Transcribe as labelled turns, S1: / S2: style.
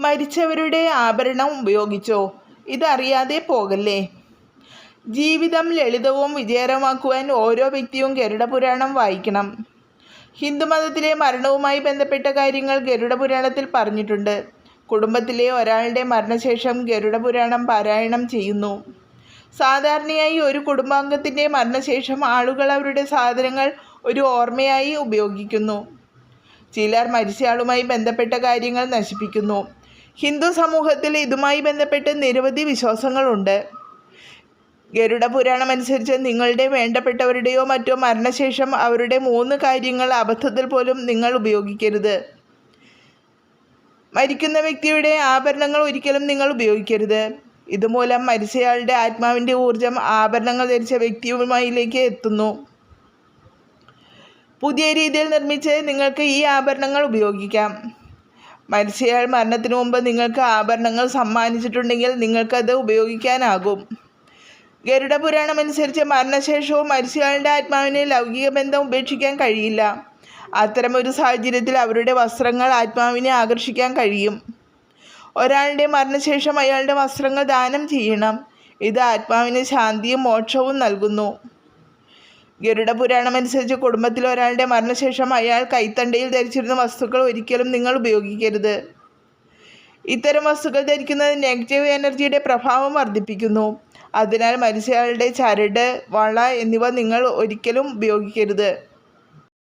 S1: മരിച്ചവരുടെ ആഭരണം ഉപയോഗിച്ചോ? ഇതറിയാതെ പോകല്ലേ? ജീവിതം ലളിതവും വിജയകരമാക്കുവാൻ ഓരോ വ്യക്തിയും ഗരുഡപുരാണം വായിക്കണം. ഹിന്ദുമതത്തിലെ മരണവുമായി ബന്ധപ്പെട്ട കാര്യങ്ങൾ ഗരുഡപുരാണത്തിൽ പറഞ്ഞിട്ടുണ്ട്. കുടുംബത്തിലെ ഒരാളുടെ മരണശേഷം ഗരുഡപുരാണം പാരായണം ചെയ്യുന്നു. സാധാരണയായി ഒരു കുടുംബാംഗത്തിന്റെ മരണശേഷം ആളുകൾ അവരുടെ സാധനങ്ങൾ ഒരു ഓർമ്മയായി ഉപയോഗിക്കുന്നു. ചിലർ മരിച്ചയാളുമായി ബന്ധപ്പെട്ട കാര്യങ്ങൾ നശിപ്പിക്കുന്നു. ഹിന്ദു സമൂഹത്തിൽ ഇതുമായി ബന്ധപ്പെട്ട് നിരവധി വിശ്വാസങ്ങളുണ്ട്. ഗരുഡ പുരാണമനുസരിച്ച് നിങ്ങളുടെ വേണ്ടപ്പെട്ടവരുടെയോ മറ്റോ മരണശേഷം അവരുടെ മൂന്ന് കാര്യങ്ങൾ അബദ്ധത്തിൽ പോലും നിങ്ങൾ ഉപയോഗിക്കരുത്. മരിക്കുന്ന വ്യക്തിയുടെ ആഭരണങ്ങൾ ഒരിക്കലും നിങ്ങൾ ഉപയോഗിക്കരുത്. ഇതുമൂലം മരിച്ചയാളുടെ ആത്മാവിന്റെ ഊർജം ആഭരണങ്ങൾ ധരിച്ച വ്യക്തിയുമായിലേക്ക് എത്തുന്നു. പുതിയ രീതിയിൽ നിർമ്മിച്ച് നിങ്ങൾക്ക് ഈ ആഭരണങ്ങൾ ഉപയോഗിക്കാം. മരിച്ചയാൾ മരണത്തിനു മുമ്പ് നിങ്ങൾക്ക് ആഭരണങ്ങൾ സമ്മാനിച്ചിട്ടുണ്ടെങ്കിൽ നിങ്ങൾക്കത് ഉപയോഗിക്കാനാകും. ഗരുഡ പുരാണം അനുസരിച്ച് മരണശേഷവും മരിച്ചയാളുടെ ആത്മാവിന് ലൗകിക ബന്ധം ഉപേക്ഷിക്കാൻ കഴിയില്ല. അത്തരമൊരു സാഹചര്യത്തിൽ അവരുടെ വസ്ത്രങ്ങൾ ആത്മാവിനെ ആകർഷിക്കാൻ കഴിയും. ഒരാളുടെ മരണശേഷം അയാളുടെ വസ്ത്രങ്ങൾ ദാനം ചെയ്യണം. ഇത് ആത്മാവിന് ശാന്തിയും മോക്ഷവും നൽകുന്നു. ഗരുഡ പുരാണം അനുസരിച്ച് കുടുംബത്തിലെ ഒരാളുടെ മരണശേഷം അയാൾ കൈത്തണ്ടയിൽ ധരിച്ചിരുന്ന വസ്തുക്കൾ ഒരിക്കലും നിങ്ങൾ ഉപയോഗിക്കരുത്. ഇത്തരം വസ്തുക്കൾ ധരിക്കുന്നത് നെഗറ്റീവ് എനർജിയുടെ പ്രഭാവം വർദ്ധിപ്പിക്കുന്നു. അതിനാൽ മരിച്ചയാളുടെ ചരട് വള എന്നിവ നിങ്ങൾ ഒരിക്കലും ഉപയോഗിക്കരുത്.